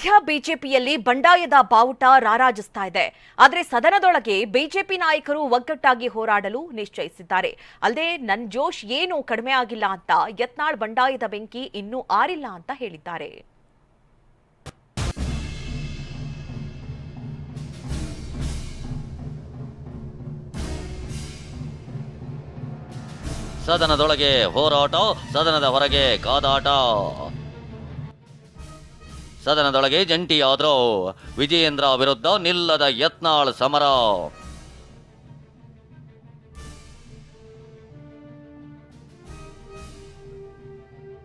ಸದ್ಯ ಬಿಜೆಪಿಯಲ್ಲಿ ಬಂಡಾಯದ ಬಾವುಟ ರಾರಾಜಿಸ್ತಾ ಇದೆ. ಆದರೆ ಸದನದೊಳಗೆ ಬಿಜೆಪಿ ನಾಯಕರು ಒಗ್ಗಟ್ಟಾಗಿ ಹೋರಾಡಲು ನಿಶ್ಚಯಿಸಿದ್ದಾರೆ. ಅಲ್ಲದೆ ನನ್ನ ಜೋಶ್ ಏನು ಕಡಿಮೆ ಆಗಿಲ್ಲ ಅಂತ ಯತ್ನಾಳ್ ಬಂಡಾಯದ ಬೆಂಕಿ ಇನ್ನೂ ಆರಿಲ್ಲ ಅಂತ ಹೇಳಿದ್ದಾರೆ. ಸದನದೊಳಗೆ ಹೋರಾಟ, ಸದನದ ಹೊರಗೆ ಕಾದಾಟ. ಸದನದೊಳಗೆ ಜಂಟಿಯಾದ್ರು. ವಿಜಯೇಂದ್ರ ವಿರುದ್ಧ ನಿಲ್ಲದ ಯತ್ನಾಳ್ ಸಮರ.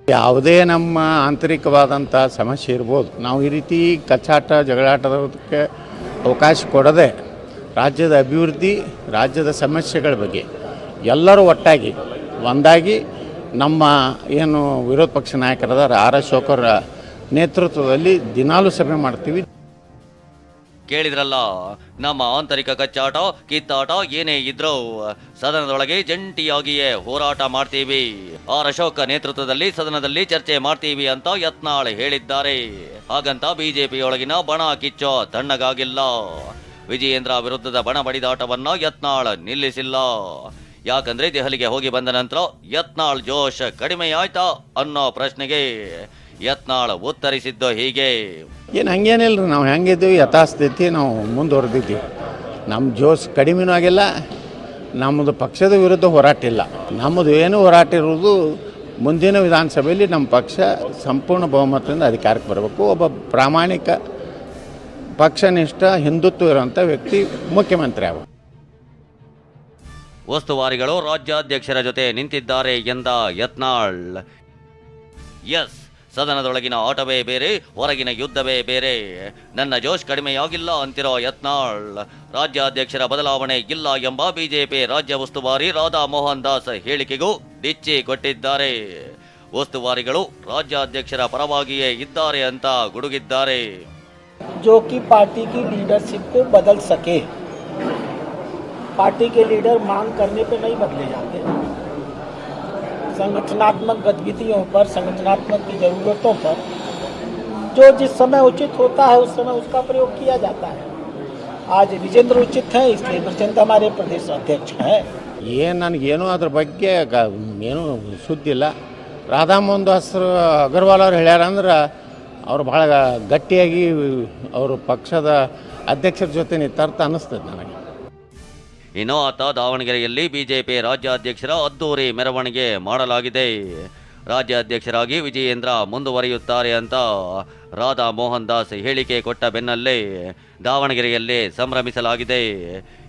ಯಾವುದೇ ನಮ್ಮ ಆಂತರಿಕವಾದಂಥ ಸಮಸ್ಯೆ ಇರ್ಬೋದು. ನಾವು ಈ ರೀತಿ ಕಚ್ಚಾಟ, ಜಗಳಾಟದಕ್ಕೆ ಅವಕಾಶ ಕೊಡದೆ ರಾಜ್ಯದ ಅಭಿವೃದ್ಧಿ, ರಾಜ್ಯದ ಸಮಸ್ಯೆಗಳ ಬಗ್ಗೆ ಎಲ್ಲರೂ ಒಟ್ಟಾಗಿ, ಒಂದಾಗಿ ನಮ್ಮ ಏನು ವಿರೋಧ ಪಕ್ಷ ನಾಯಕರಾದ ಆರ್ ಅಶೋಕರ ನೇತೃತ್ವದಲ್ಲಿ ದಿನಾಲೂ ಸಭೆ ಮಾಡ್ತೀವಿ. ಕೇಳಿದ್ರಲ್ಲ, ನಮ್ಮ ಆಂತರಿಕ ಕಚ್ಚಾಟ, ಕಿತ್ತಾಟ ಏನೇ ಇದ್ರೂ ಸದನದೊಳಗೆ ಜಂಟಿಯಾಗಿಯೇ ಹೋರಾಟ ಮಾಡ್ತೀವಿ. ಆರ್ ಅಶೋಕ ನೇತೃತ್ವದಲ್ಲಿ ಸದನದಲ್ಲಿ ಚರ್ಚೆ ಮಾಡ್ತೀವಿ ಅಂತ ಯತ್ನಾಳ್ ಹೇಳಿದ್ದಾರೆ. ಹಾಗಂತ ಬಿಜೆಪಿಯೊಳಗಿನ ಬಣ ಕಿಚ್ಚೋ ತಣ್ಣಗಾಗಿಲ್ಲ. ವಿಜಯೇಂದ್ರ ವಿರುದ್ಧದ ಬಣ ಬಡಿದಾಟವನ್ನ ಯತ್ನಾಳ್ ನಿಲ್ಲಿಸಿಲ್ಲ. ಯಾಕಂದ್ರೆ ದೆಹಲಿಗೆ ಹೋಗಿ ಬಂದ ನಂತರ ಯತ್ನಾಳ್ ಜೋಶ್ ಕಡಿಮೆಯಾಯ್ತಾ ಅನ್ನೋ ಪ್ರಶ್ನೆಗೆ ಯತ್ನಾಳ್ ಉತ್ತರಿಸಿದ್ದು ಹೀಗೆ. ಏನು ಹಂಗೇನಿಲ್ಲ ರೀ ನಾವು ಹೆಂಗಿದ್ದೀವಿ ಯಥಾಸ್ಥಿತಿ ನಾವು ಮುಂದುವರೆದಿದ್ದೀವಿ. ನಮ್ಮ ಜೋಸ್ ಕಡಿಮೆನೂ ಆಗಿಲ್ಲ ನಮ್ಮದು ಪಕ್ಷದ ವಿರುದ್ಧ ಹೋರಾಟ ಇಲ್ಲ ನಮ್ಮದು ಏನು ಹೋರಾಟ ಇರುವುದು ಮುಂದಿನ ವಿಧಾನಸಭೆಯಲ್ಲಿ ನಮ್ಮ ಪಕ್ಷ ಸಂಪೂರ್ಣ ಬಹುಮತದಿಂದ ಅಧಿಕಾರಕ್ಕೆ ಬರಬೇಕು. ಒಬ್ಬ ಪ್ರಾಮಾಣಿಕ ಪಕ್ಷನಿಷ್ಠ ಹಿಂದುತ್ವ ಇರುವಂಥ ವ್ಯಕ್ತಿ ಮುಖ್ಯಮಂತ್ರಿ ಆಗ ಉಸ್ತುವಾರಿಗಳು ರಾಜ್ಯಾಧ್ಯಕ್ಷರ ಜೊತೆ ನಿಂತಿದ್ದಾರೆ ಎಂದ ಯತ್ನಾಳ್. ಎಸ್. ಸದನದೊಳಗಿನ ಆಟವೇ ಬೇರೆ ಹೊರಗಿನ ಯುದ್ಧವೇ ಬೇರೆ ನನ್ನ ಜೋಶ್ ಕಡಿಮೆಯಾಗಿಲ್ಲ ಅಂತಿರೋ ಯತ್ನಾಳ್ ರಾಜ್ಯಾಧ್ಯಕ್ಷರ ಬದಲಾವಣೆ ಇಲ್ಲ ಎಂಬ ಬಿಜೆಪಿ ರಾಜ್ಯ ಉಸ್ತುವಾರಿ ರಾಧಾ ಮೋಹನ್ ದಾಸ್ ಹೇಳಿಕೆಗೂ ಡಿಚ್ಚಿ ಕೊಟ್ಟಿದ್ದಾರೆ ಉಸ್ತುವಾರಿಗಳು ರಾಜ್ಯಾಧ್ಯಕ್ಷರ ಪರವಾಗಿಯೇ ಇದ್ದಾರೆ ಅಂತ ಗುಡುಗಿದ್ದಾರೆ जो कि पार्टी की लीडरशिप को बदल सके पार्टी के लीडर मांग करने पे नहीं बदले जाते संगठनात्मक गतिविधियों पर संगठनात्मक की ज़रूरतों पर जो जिस समय उचित होता है उस समय उसका प्रयोग किया जाता है आज विजेंद्र उचित हैं इसलिए विजेंद्र हमारे प्रदेश अध्यक्ष हैं ಏನು ನನಗೇನು ಅದ್ರ ಬಗ್ಗೆ ಗ- ಏನು ಸುದ್ದಿಲ್ಲ ರಾಧಾಮೋಹನ್ ದಾಸರು ಅಗರ್ವಾಲ್ ಅವ್ರು ಹೇಳ್ಯಾರ ಅಂದ್ರೆ ಅವ್ರು ಭಾಳ ಗಟ್ಟಿಯಾಗಿ ಅವರು ಪಕ್ಷದ ಅಧ್ಯಕ್ಷರ ಜೊತೆ ನಿಂತಾರ್ಥ ಅನ್ನಿಸ್ತದೆ ನನಗೆ ಇನ್ನು ಆತ ದಾವಣಗೆರೆಯಲ್ಲಿ ಬಿಜೆಪಿ ರಾಜ್ಯಾಧ್ಯಕ್ಷರ ಅದ್ದೂರಿ ಮೆರವಣಿಗೆ ಮಾಡಲಾಗಿದೆ. ರಾಜ್ಯಾಧ್ಯಕ್ಷರಾಗಿ ವಿಜಯೇಂದ್ರ ಮುಂದುವರಿಯುತ್ತಾರೆ ಅಂತ ರಾಧಾ ಮೋಹನ್ ದಾಸ್ ಹೇಳಿಕೆ ಕೊಟ್ಟ ಬೆನ್ನಲ್ಲೇ ದಾವಣಗೆರೆಯಲ್ಲಿ ಸಂಭ್ರಮಿಸಲಾಗಿದೆ.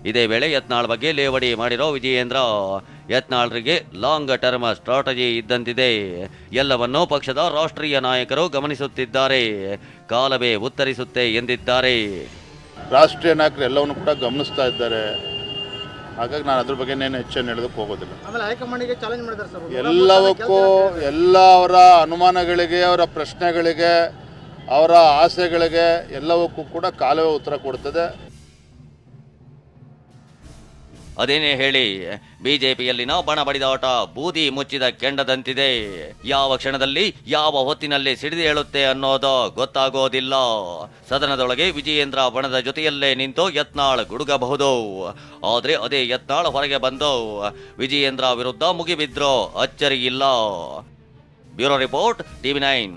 ಇದೇ ವೇಳೆ ಯತ್ನಾಳ್ ಬಗ್ಗೆ ಲೇವಡಿ ಮಾಡಿರೋ ವಿಜಯೇಂದ್ರ, ಯತ್ನಾಳ್ರಿಗೆ ಲಾಂಗ್ ಟರ್ಮ್ ಸ್ಟ್ರಾಟಜಿ ಇದ್ದಂತಿದೆ. ಎಲ್ಲವನ್ನೂ ಪಕ್ಷದ ರಾಷ್ಟ್ರೀಯ ನಾಯಕರು ಗಮನಿಸುತ್ತಿದ್ದಾರೆ. ಕಾಲವೇ ಉತ್ತರಿಸುತ್ತೆ ಎಂದಿದ್ದಾರೆ. ರಾಷ್ಟ್ರೀಯ ನಾಯಕರು ಎಲ್ಲವನ್ನು ಕೂಡ ಗಮನಿಸ್ತಾ ಇದ್ದಾರೆ. ಹಾಗಾಗಿ ನಾನು ಅದ್ರ ಬಗ್ಗೆ ಏನು ಹೆಚ್ಚೇನು ಹೇಳೋದಕ್ಕೆ ಹೋಗೋದಿಲ್ಲ. ಎಲ್ಲವಕ್ಕೂ ಎಲ್ಲ ಅವರ ಅನುಮಾನಗಳಿಗೆ ಅವರ ಪ್ರಶ್ನೆಗಳಿಗೆ ಅವರ ಆಸೆಗಳಿಗೆ ಎಲ್ಲವಕ್ಕೂ ಕೂಡ ಕಾಲವೇ ಉತ್ತರ ಕೊಡ್ತದೆ. ಅದೇನೇ ಹೇಳಿ ಬಿಜೆಪಿಯಲ್ಲಿನ ಬಣ ಬಡಿದಾಟ ಬೂದಿ ಮುಚ್ಚಿದ ಕೆಂಡದಂತಿದೆ. ಯಾವ ಕ್ಷಣದಲ್ಲಿ, ಯಾವ ಹೊತ್ತಿನಲ್ಲಿ ಸಿಡಿದು ಹೇಳುತ್ತೆ ಅನ್ನೋದು ಗೊತ್ತಾಗೋದಿಲ್ಲ. ಸದನದೊಳಗೆ ವಿಜಯೇಂದ್ರ ಬಣದ ಜೊತೆಯಲ್ಲೇ ನಿಂತು ಯತ್ನಾಳ್ ಗುಡುಗಬಹುದು. ಆದ್ರೆ ಅದೇ ಯತ್ನಾಳ್ ಹೊರಗೆ ಬಂದು ವಿಜಯೇಂದ್ರ ವಿರುದ್ಧ ಮುಗಿಬಿದ್ರು ಅಚ್ಚರಿ ಇಲ್ಲ ಬ್ಯೂರೋ ರಿಪೋರ್ಟ್ ಟಿವಿ ನೈನ್.